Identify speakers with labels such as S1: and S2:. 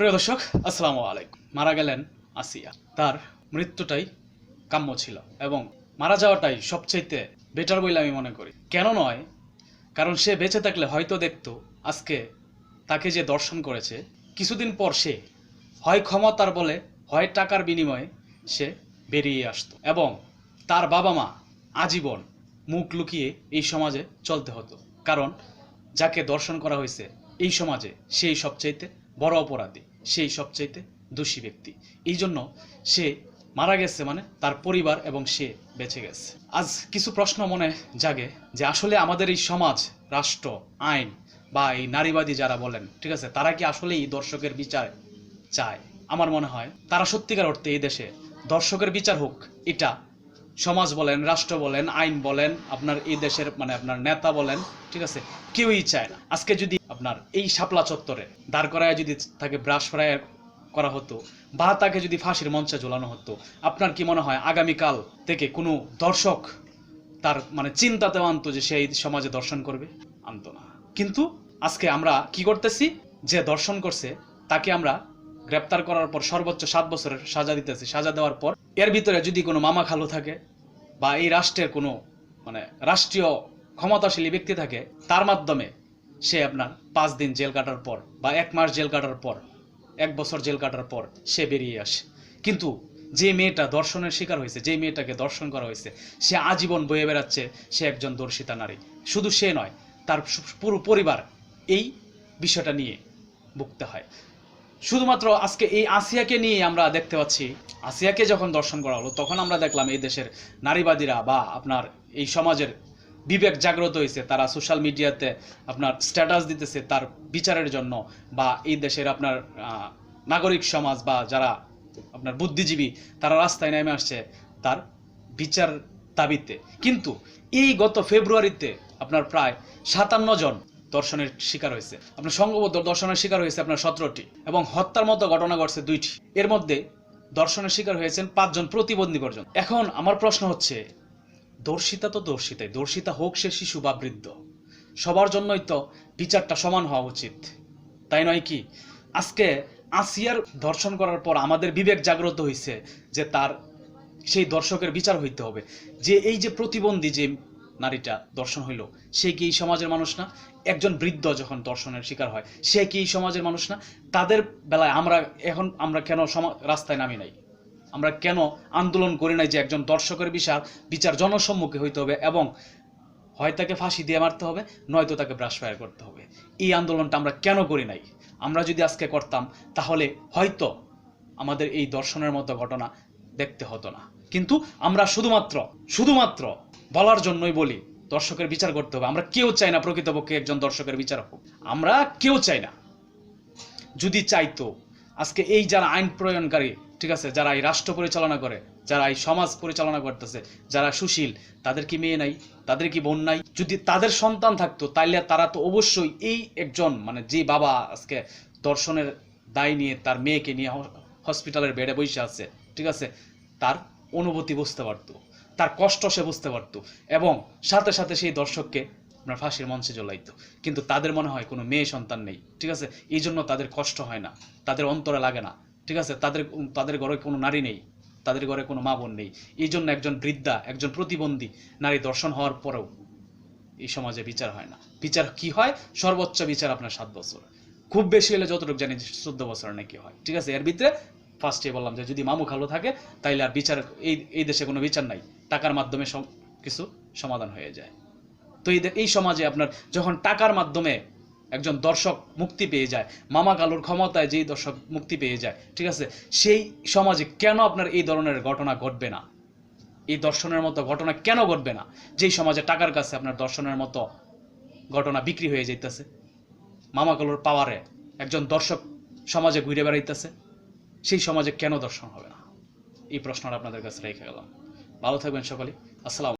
S1: প্রিয় দর্শক, আসসালামু আলাইকুম। মারা গেলেন আসিয়া। তার মৃত্যুটাই কাম্য ছিল এবং মারা যাওয়াটাই সবচাইতে বেটার বলে আমি মনে করি। কেন নয়? কারণ সে বেঁচে থাকলে হয়তো দেখতো আজকে তাকে যে দর্শন করেছে, কিছুদিন পর সে হয় ক্ষমতার বলে, হয় টাকার বিনিময়ে সে বেরিয়ে আসতো এবং তার বাবা মা আজীবন মুখ লুকিয়ে এই সমাজে চলতে হতো। কারণ যাকে দর্শন করা হয়েছে এই সমাজে সেই সবচাইতে বড় অপরাধী। সেই সবচাইতে দোষী ব্যক্তি। এই জন্য সে মারা গেছে মানে তার পরিবার এবং সে বেঁচে গেছে। আজ কিছু প্রশ্ন মনে জাগে যে আসলে আমাদের এই সমাজ, রাষ্ট্র, আইন বা এই নারীবাদী যারা বলেন, ঠিক আছে, তারা কি আসলে এই দর্শকের বিচার চায়? আমার মনে হয় তারা সত্যিকার অর্থে এই দেশে দর্শকের বিচার হোক, এটা সমাজ বলেন, রাষ্ট্র বলেন, আইন বলেন, আপনার এই দেশের মানে আপনার নেতা বলেন, ঠিক আছে? কেউই চায় না। আজকে যদি আপনার এই শাপলা চত্বরে দাঁড় করায় যদি তাকে ব্রাশ ফ্রাই করা হতো বা তাকে যদি ফাঁসির মঞ্চে ঝোলানো হতো, আপনার কি মনে হয় আগামীকাল থেকে কোনো দর্শক তার মানে চিন্তাতেও আনতো যে সে এই সমাজে দর্শন করবে? আনতো না। কিন্তু আজকে আমরা কি করতেছি? যে দর্শন করছে, তাকে আমরা গ্রেপ্তার করার পর সর্বোচ্চ সাত বছরের সাজা দিতেছি। সাজা দেওয়ার পর এর ভিতরে যদি কোনো মামা খালু থাকে বা এই রাষ্ট্রের কোনো মানে রাষ্ট্রীয় ক্ষমতাশালী ব্যক্তি থাকে, তার মাধ্যমে সে আপনার পাঁচ দিন জেল কাটার পর বা এক মাস জেল কাটার পর, এক বছর জেল কাটার পর সে বেরিয়ে আসে। কিন্তু যে মেয়েটা দর্শনের শিকার হয়েছে, যে মেয়েটাকে দর্শন করা হয়েছে, সে আজীবন বয়ে বেড়াচ্ছে, সে একজন দর্শিতা নারী। শুধু সে নয়, তার পুরো পরিবার এই বিষয়টা নিয়ে ভুগতে হয়। শুধুমাত্র আজকে এই আসিয়াকে নিয়ে আমরা দেখতে পাচ্ছি। আসিয়াকে যখন দর্শন করা হলো, তখন আমরা দেখলাম এই দেশের নারীবাদীরা বা আপনার এই সমাজের বিবেক জাগ্রত হয়েছে। তারা সোশ্যাল মিডিয়াতে আপনার স্ট্যাটাস দিতেছে তার বিচারের জন্য বা এই দেশের আপনার নাগরিক সমাজ বা যারা আপনার বুদ্ধিজীবী, তারা রাস্তায় নেমে আসছে তার বিচার দাবিতে। কিন্তু এই গত ফেব্রুয়ারিতে আপনার প্রায় সাতান্ন জন দর্শনের শিকার হয়েছে। আপনার সংঘবদ্ধ দর্শনের শিকার হয়েছে আপনার সতেরোটি এবং হত্যার মতো ঘটনা ঘটছে দুইটি। এর মধ্যে দর্শনের শিকার হয়েছেন পাঁচজন প্রতিবন্ধী পর্যন্ত। এখন আমার প্রশ্ন হচ্ছে, দর্শিতা তো দর্শিতাই, দর্শিতা হোক সে শিশু বা বৃদ্ধ, সবার জন্যই তো বিচারটা সমান হওয়া উচিত। তাই নয় কি? আজকে আসিয়ার দর্শন করার পর আমাদের বিবেক জাগ্রত হয়েছে যে তার, সেই দর্শকের বিচার হইতে হবে। যে এই যে প্রতিবন্ধী যে নারীটা দর্শন হইল। সে কি এই সমাজের মানুষ না? একজন বৃদ্ধ যখন দর্শনের শিকার হয়, সে কি এই সমাজের মানুষ না? তাদের বেলায় আমরা এখন আমরা কেন রাস্তায় নামি নাই? আমরা কেন আন্দোলন করি নাই যে একজন দর্শকের বিচার বিচার জনসম্মুখে হইতে হবে এবং হয় তাকে ফাঁসি দিয়ে মারতে হবে, নয়তো তাকে ব্রাশ ফায়ার করতে হবে। এই আন্দোলনটা আমরা কেন করি নাই? আমরা যদি আজকে করতাম, তাহলে হয়তো আমাদের এই দর্শনের মতো ঘটনা দেখতে হতো না। কিন্তু আমরা শুধুমাত্র শুধুমাত্র বলার জন্যই বলি, দর্শকের বিচার করতে হবে। আমরা কেউ চাই না প্রকৃতপক্ষে একজন দর্শকের বিচার হোক। আমরা কেউ চাই না। যদি চাইতো আজকে এই যারা আইন প্রয়োগকারী, ঠিক আছে, যারা এই রাষ্ট্র পরিচালনা করে, যারা এই সমাজ পরিচালনা করতেছে, যারা সুশীল, তাদের কি মেয়ে নাই? তাদের কি বোন নাই? যদি তাদের সন্তান থাকতো, তাইলে তারা তো অবশ্যই এই একজন মানে যে বাবা আজকে দর্শনের দায় নিয়ে তার মেয়েকে নিয়ে হসপিটালের বেডে বসে আছে, ঠিক আছে তার অনুভূতি বুঝতে পারতো, তার কষ্ট সে বুঝতে পারতো এবং সাথে সাথে সেই দর্শককে আপনার ফাঁসির মঞ্চে জ্বলাইতো। কিন্তু তাদের মনে হয় কোনো মেয়ে সন্তান নেই, ঠিক আছে? এই জন্য তাদের কষ্ট হয় না, তাদের অন্তরে লাগে না, ঠিক আছে? তাদের তাদের ঘরে কোনো নারী নেই, তাদের ঘরে কোনো মা বোন নেই। এই জন্য একজন বৃদ্ধা, একজন প্রতিবন্ধী নারী দর্শন হওয়ার পরেও এই সমাজে বিচার হয় না। বিচার কি হয়? সর্বোচ্চ বিচার আপনার সাত বছর। খুব বেশি হলে যতটুকু জানি চোদ্দ বছর নাকি হয়, ঠিক আছে? এর ভিতরে ফার্স্টে বললাম যে, যদি মামু খালো থাকে, তাইলে আর বিচার, এই এই দেশে কোনো বিচার নাই। টাকার মাধ্যমে কিছু সমাধান হয়ে যায়। তো এই এই সমাজে আপনার যখন টাকার মাধ্যমে একজন দর্শক মুক্তি পেয়ে যায়, মামা কালুর ক্ষমতায় যেই দর্শক মুক্তি পেয়ে যায়, ঠিক আছে? সেই সমাজে কেন আপনার এই ধরনের ঘটনা ঘটবে না? এই দর্শনের মতো ঘটনা কেন ঘটবে না? যেই সমাজে টাকার কাছে আপনার দর্শনের মতো ঘটনা বিক্রি হয়ে যাইতেছে, মামা কালুর পাওয়ারে একজন দর্শক সমাজে ঘুরে বেড়াইতেছে। সেই সমাজে কেন দর্শন হবে না? এই প্রশ্নটা আপনাদের কাছে রেখে গেলাম। ভালো থাকবেন সকলে আসসালাম